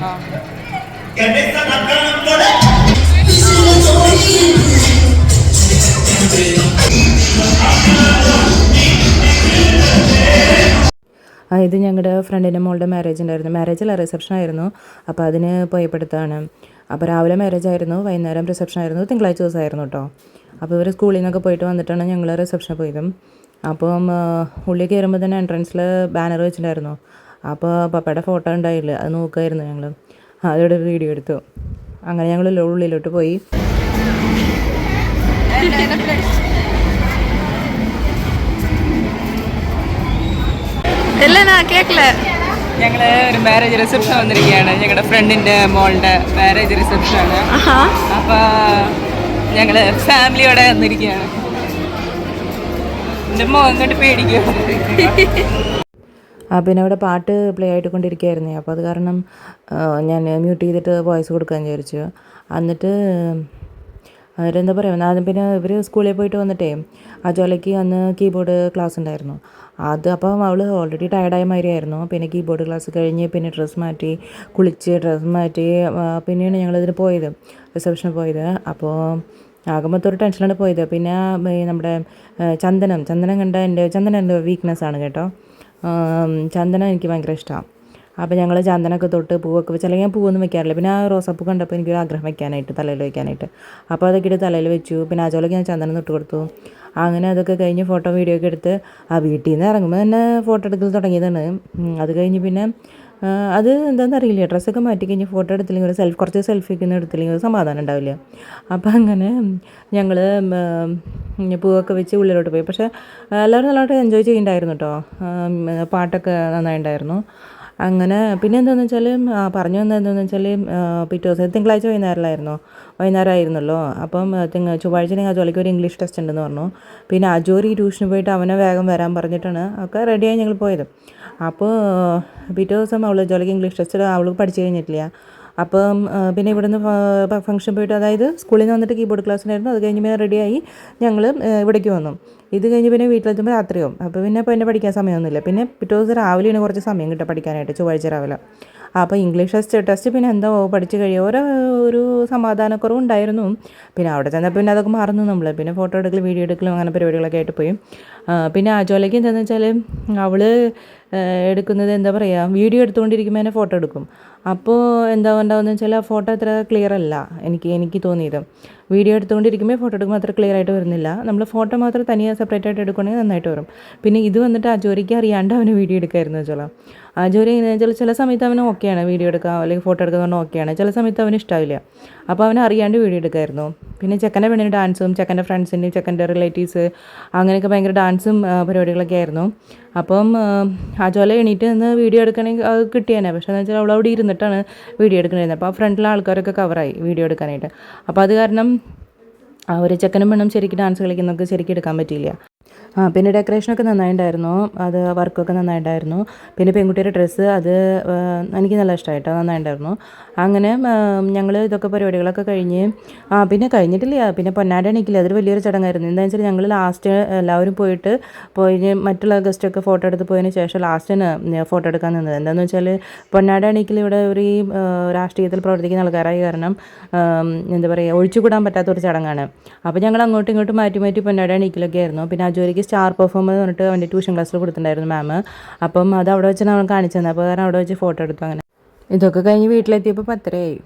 ഇത് ഞങ്ങളുടെ ഫ്രണ്ടിന്റെ മോളുടെ മാരേജ് ഉണ്ടായിരുന്നു മാരേജ് അല്ല റിസപ്ഷൻ ആയിരുന്നു. അപ്പോൾ അതിന് പോയപ്പെടുത്താണ്. അപ്പോൾ രാവിലെ മാരേജ് ആയിരുന്നു. വൈകുന്നേരം റിസപ്ഷൻ ആയിരുന്നു. തിങ്കളാഴ്ച ദിവസമായിരുന്നു കേട്ടോ അപ്പോൾ ഇവർ സ്കൂളിൽ നിന്നൊക്കെ പോയിട്ട് വന്നിട്ടാണ് ഞങ്ങൾ റിസപ്ഷൻ പോയതും. അപ്പം ഉള്ളിൽ കയറുമ്പോൾ തന്നെ എൻട്രൻസിൽ ബാനർ വെച്ചിട്ടുണ്ടായിരുന്നു അപ്പോൾ പപ്പയുടെ ഫോട്ടോ ഉണ്ടായില്ല അത് നോക്കുമായിരുന്നു ഞങ്ങൾ അതോടെ വീഡിയോ എടുത്തു. അങ്ങനെ ഞങ്ങൾ ഉള്ളിലോട്ട് പോയി. ഞങ്ങൾ ഒരു മാരേജ് റിസപ്ഷൻ വന്നിരിക്കുകയാണ്. ഞങ്ങളുടെ ഫ്രണ്ടിന്റെ മോളുടെ മാരേജ് റിസപ്ഷൻ ആണ്. അപ്പൊ ഞങ്ങൾ ഫാമിലിയോടെ വന്നിരിക്കുകയാണ്. എന്റെ മോ അങ്ങോട്ട് പേടിക്കും പിന്നെ അവിടെ പാട്ട് പ്ലേ ആയിട്ട് കൊണ്ടിരിക്കുകയായിരുന്നേ അപ്പോൾ അത് കാരണം ഞാൻ മ്യൂട്ട് ചെയ്തിട്ട് വോയിസ് കൊടുക്കാൻ വിചാരിച്ചു. എന്നിട്ട് അവരെന്താ പറയുക ആദ്യം പിന്നെ ഇവർ സ്കൂളിൽ പോയിട്ട് വന്നിട്ടേ അജോലയ്ക്ക് അന്ന് കീബോർഡ് ക്ലാസ് ഉണ്ടായിരുന്നു. അത് അപ്പം അവൾ ഓൾറെഡി ടയർഡായ മാതിരിയായിരുന്നു പിന്നെ കീബോർഡ് ക്ലാസ് കഴിഞ്ഞ് പിന്നെ ഡ്രസ്സ് മാറ്റി കുളിച്ച് ഡ്രസ്സ് മാറ്റി പിന്നെയാണ് ഞങ്ങളിതിന് പോയത് റിസപ്ഷന് പോയത്. അപ്പോൾ ആകെ മൊത്തം ടെൻഷനാണ് പോയത്. പിന്നെ നമ്മുടെ ചന്ദനം ചന്ദനം കണ്ട എന്റെ ചന്ദനം എന്റെ വീക്ക്നെസ് ആണ് കേട്ടോ. ചന്ദനം എനിക്ക് ഭയങ്കര ഇഷ്ടമാണ് അപ്പോൾ ഞങ്ങൾ ചന്ദനമൊക്കെ തൊട്ട് പൂവൊക്കെ വെച്ച് അല്ലെങ്കിൽ ഞാൻ പൂവൊന്നും വെക്കാറില്ല. പിന്നെ ആ റോസാപ്പൂ കണ്ടപ്പോൾ എനിക്കൊരു ആഗ്രഹം വെക്കാനായിട്ട് തലയിൽ വെക്കാനായിട്ട്. അപ്പോൾ അതൊക്കെ ഇട്ട് തലയിൽ വെച്ചു. പിന്നെ ആചോളയ്ക്ക് ഞാൻ ചന്ദനം തൊട്ട് കൊടുത്തു. അങ്ങനെ അതൊക്കെ കഴിഞ്ഞ് ഫോട്ടോ വീഡിയോ ഒക്കെ എടുത്ത് ആ വീട്ടിൽ നിന്ന് ഇറങ്ങുമ്പോൾ തന്നെ ഫോട്ടോ എടുക്കൽ തുടങ്ങിയതാണ്. അത് കഴിഞ്ഞ് പിന്നെ അത് എന്താണെന്ന് അറിയില്ല ഡ്രസ്സൊക്കെ മാറ്റി കഴിഞ്ഞ് ഫോട്ടോ എടുത്തില്ലെങ്കിൽ ഒരു സെൽഫ് കുറച്ച് സെൽഫി ഒക്കെ എടുത്തില്ലെങ്കിൽ ഒരു സമാധാനം ഉണ്ടാവില്ല. അപ്പോൾ അങ്ങനെ ഞങ്ങൾ പൂവൊക്കെ വെച്ച് ഉള്ളിലോട്ട് പോയി. പക്ഷേ എല്ലാവരും നല്ലതായിട്ട് എൻജോയ് ചെയ്യുന്നുണ്ടായിരുന്നു കേട്ടോ പാട്ടൊക്കെ നന്നായിട്ടുണ്ടായിരുന്നു അങ്ങനെ പിന്നെ എന്താണെന്ന് വെച്ചാൽ പറഞ്ഞു വന്നത് എന്താണെന്ന് വെച്ചാൽ പിറ്റേ ദിവസം തിങ്കളാഴ്ച വൈകുന്നേരമായിരുന്നു വൈകുന്നേരം ആയിരുന്നല്ലോ അപ്പം തിങ്ക ചൊവ്വാഴ്ച നിങ്ങൾ ജോലിക്ക് ഒരു ഇംഗ്ലീഷ് ടെസ്റ്റ് ഉണ്ടെന്ന് പറഞ്ഞു. പിന്നെ അജോറി ട്യൂഷന് പോയിട്ട് അവനെ വേഗം വരാൻ പറഞ്ഞിട്ടാണ് ഒക്കെ റെഡിയായി ഞങ്ങൾ പോയത്. അപ്പോൾ പിറ്റേ ദിവസം അവൾ ജോലിക്ക് ഇംഗ്ലീഷ് ടെസ്റ്റ് അവൾ പഠിച്ചു കഴിഞ്ഞിട്ടില്ല. അപ്പം പിന്നെ ഇവിടുന്ന് ഫംഗ്ഷൻ പോയിട്ട് അതായത് സ്കൂളിൽ നിന്ന് വന്നിട്ട് കീബോർഡ് ക്ലാസ്സിനായിരുന്നു അത് കഴിഞ്ഞ് പിന്നെ റെഡിയായി ഞങ്ങൾ ഇവിടേക്ക് വന്നു. ഇത് കഴിഞ്ഞ് പിന്നെ വീട്ടിലെത്തുമ്പോൾ രാത്രിയാവും. അപ്പോൾ പിന്നെ ഇപ്പോൾ എന്നെ പഠിക്കാൻ സമയമൊന്നുമില്ല. പിന്നെ പിറ്റേ ദിവസം രാവിലെയാണ് കുറച്ച് സമയം കിട്ടുക പഠിക്കാനായിട്ട് ചൊവ്വാഴ്ച രാവിലെ. അപ്പോൾ ഇംഗ്ലീഷ് ടെസ്റ്റ് ടെസ്റ്റ് പിന്നെ എന്തോ പഠിച്ച് കഴിയും ഓരോ ഒരു സമാധാനക്കുറവ് ഉണ്ടായിരുന്നു. പിന്നെ അവിടെ ചെന്നപ്പോൾ പിന്നെ അതൊക്കെ മറന്നു നമ്മൾ പിന്നെ ഫോട്ടോ എടുക്കലും വീഡിയോ എടുക്കലും അങ്ങനെ പരിപാടികളൊക്കെ ആയിട്ട് പോയി. പിന്നെ ആജോലയ്ക്ക് എന്താണെന്ന് വെച്ചാൽ അവൾ എടുക്കുന്നത് എന്താ പറയുക വീഡിയോ എടുത്തുകൊണ്ടിരിക്കുമ്പോൾ തന്നെ ഫോട്ടോ എടുക്കും. അപ്പോൾ എന്താ ഉണ്ടാവുന്നത് വെച്ചാൽ ആ ഫോട്ടോ അത്ര ക്ലിയർ അല്ല എനിക്ക് എനിക്ക് തോന്നിയത്. വീഡിയോ എടുത്തുകൊണ്ടിരിക്കുമ്പോൾ ഫോട്ടോ എടുക്കുമ്പോൾ അത്ര ക്ലിയർ ആയിട്ട് വരുന്നില്ല. നമ്മൾ ഫോട്ടോ മാത്രം തനിയെ സെപ്പറേറ്റ് ആയിട്ട് എടുക്കുകയാണെങ്കിൽ നന്നായിട്ട് വരും. പിന്നെ ഇത് വന്നിട്ട് അജോരിക്ക് അറിയാണ്ട് അവന് വീഡിയോ എടുക്കായിരുന്നു വെച്ചാൽ അജോരി എങ്ങനെയാണെന്ന് വെച്ചാൽ ചില സമയത്ത് അവന് ഓക്കെയാണ് വീഡിയോ എടുക്കുക അല്ലെങ്കിൽ ഫോട്ടോ എടുക്കുക പറഞ്ഞാൽ ഓക്കെയാണ് ചില സമയത്ത് അവന് ഇഷ്ടമാവില്ല അപ്പോൾ അവൻ അറിയാണ്ട് വീഡിയോ എടുക്കായിരുന്നു. പിന്നെ ചെക്കന്റെ പെണ്ണിന് ഡാൻസും ചെക്കന്റെ ഫ്രണ്ട്സിന്റെയും ചെക്കന്റെ റിലേറ്റീവ്സ് അങ്ങനെയൊക്കെ ഭയങ്കര ഡാൻസും ആ, പരിപാടികളൊക്കെ ആയിരുന്നു. അപ്പം അജോല എണീറ്റ് നിന്ന് വീഡിയോ എടുക്കണമെങ്കിൽ അത് കിട്ടിയേനെ പക്ഷേ എന്ന് വെച്ചാൽ അവൾ അവിടെ ഇരുന്നിട്ടാണ് വീഡിയോ എടുക്കണമായിരുന്നത് അപ്പോൾ ആ ഫ്രണ്ടിലെ ആൾക്കാരൊക്കെ കവറായി വീഡിയോ എടുക്കാനായിട്ട്. അപ്പോൾ അത് കാരണം ആ ഒരു ചെക്കനും പെണ്ണും ശരിക്കും ഡാൻസ് കളിക്കുന്നവർക്ക് ശരിക്കും എടുക്കാൻ പറ്റിയില്ല. ആ പിന്നെ ഡെക്കറേഷനൊക്കെ നന്നായിട്ടുണ്ടായിരുന്നു അത് വർക്കൊക്കെ നന്നായിട്ടുണ്ടായിരുന്നു പിന്നെ പെൺകുട്ടിയുടെ ഡ്രസ്സ് അത് എനിക്ക് നല്ല ഇഷ്ടമായിട്ടോ നന്നായിട്ടുണ്ടായിരുന്നു അങ്ങനെ ഞങ്ങൾ ഇതൊക്കെ പരിപാടികളൊക്കെ കഴിഞ്ഞ് ആ പിന്നെ കഴിഞ്ഞിട്ടില്ല. പിന്നെ പൊന്നാട എണീക്കില്ല അതൊരു വലിയൊരു ചടങ്ങായിരുന്നു. എന്താണെന്ന് വെച്ചാൽ ഞങ്ങൾ ലാസ്റ്റ് എല്ലാവരും പോയിട്ട് പോയി മറ്റുള്ള ഗസ്റ്റൊക്കെ ഫോട്ടോ എടുത്ത് പോയതിന് ശേഷം ലാസ്റ്റിന് ഫോട്ടോ എടുക്കാൻ നിന്നത്. എന്താണെന്ന് വെച്ചാൽ പൊന്നാട ഇവിടെ ഒരു രാഷ്ട്രീയത്തിൽ പ്രവർത്തിക്കുന്ന ആൾക്കാരായ കാരണം എന്താ പറയുക ഒഴിച്ചുകൂടാൻ പറ്റാത്ത ഒരു ചടങ്ങാണ്. അപ്പോൾ ഞങ്ങൾ അങ്ങോട്ടും ഇങ്ങോട്ടും മാറ്റി മാറ്റി പൊന്നാട ആയിരുന്നു. പിന്നെ അജോലിക്ക് സ്റ്റാർ പെർഫോമർ എന്ന് പറഞ്ഞിട്ട് അവന്റെ ട്യൂഷൻ ക്ലാസ്സിൽ കൊടുത്തിട്ടുണ്ടായിരുന്നു മാം. അപ്പം അത് അവിടെ വെച്ചാണ് അവൻ കാണിച്ചു തന്നെ. അപ്പോൾ അവിടെ വെച്ച് ഫോട്ടോ എടുത്തു അങ്ങനെ. ഇതൊക്കെ കഴിഞ്ഞ് വീട്ടിലെത്തിയപ്പോൾ പത്തരയായി.